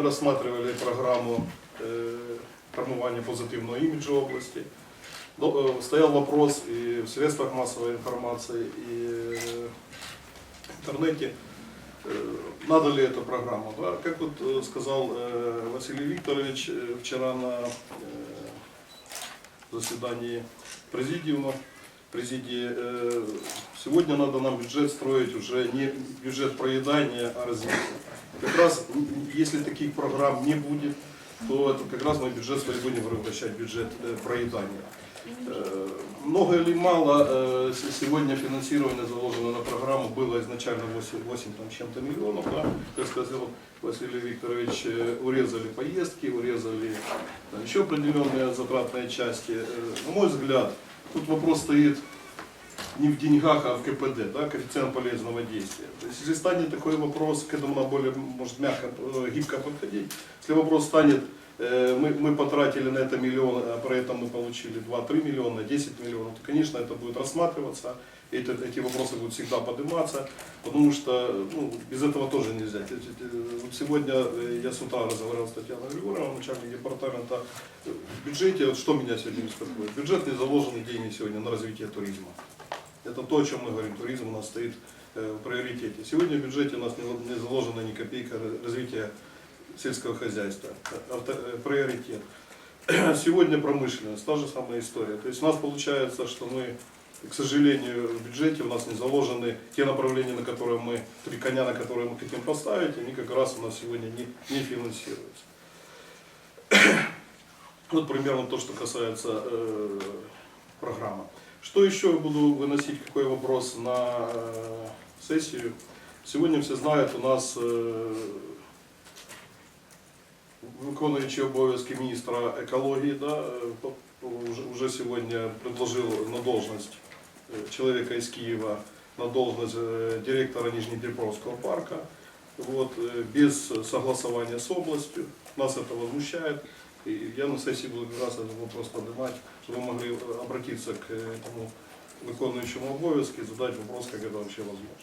Мы рассматривали программу э, формирования позитивного имиджа области. Но, э, Стоял вопрос и в средствах массовой информации, и э, в интернете, э, надо ли эта программа. Да? Как вот э, сказал э, Василий Викторович э, вчера на э, заседании президиума, президии, э, сегодня надо нам бюджет строить уже не бюджет проедания, а развития. Как раз, м, если таких программ не будет, то это как раз мы бюджет свой будем превращать в бюджет э, проедания. Э, Много или мало э, с- сегодня финансирование заложено на программу было изначально 8, 8 там, чем-то миллионов, да, как сказал Василий Викторович, э, урезали поездки, урезали там, еще определенные затратные части. Э, На мой взгляд, тут вопрос стоит не в деньгах, а в КПД, да, коэффициент полезного действия. То есть, если станет такой вопрос, к этому надо более, может, мягко, э, гибко подходить. Если вопрос станет, э, мы, мы потратили на это миллион, а при этом мы получили 2-3 миллиона, 10 миллионов, то, конечно, это будет рассматриваться, эти, эти вопросы будут всегда подниматься, потому что ну, без этого тоже нельзя. Те- те- те- вот Сегодня э, я с утра разговаривал с Татьяной Григорьевной, начальник департамента. Э, В бюджете, вот что меня сегодня беспокоит, в бюджет не заложены деньги сегодня на развитие туризма. Это то, о чем мы говорим. Туризм у нас стоит э, в приоритете. Сегодня в бюджете у нас не заложена ни копейка ра- развития сельского хозяйства. Авто- э, Приоритет. Сегодня промышленность, та же самая история. То есть у нас получается, что мы, к сожалению, в бюджете у нас не заложены те направления, на которые мы, три коня, на которые мы хотим поставить, они как раз у нас сегодня не, не финансируются. Вот примерно то, что касается э, программы. Что еще я буду выносить, какой вопрос на э, сессию? Сегодня все знают, у нас е, виконуючий обов'язки міністра екології, да, е, по- уже, уже сегодня предложил на должность э, человека из Киева, на должность э, директора Нижнеднепровского парка, вот, э, без согласования с областью. Нас это возмущает. И я на сессии буду как раз этот вопрос поднимать, чтобы мы могли э, обратиться к этому виконуючому обов'язки и задать вопрос, как это вообще возможно.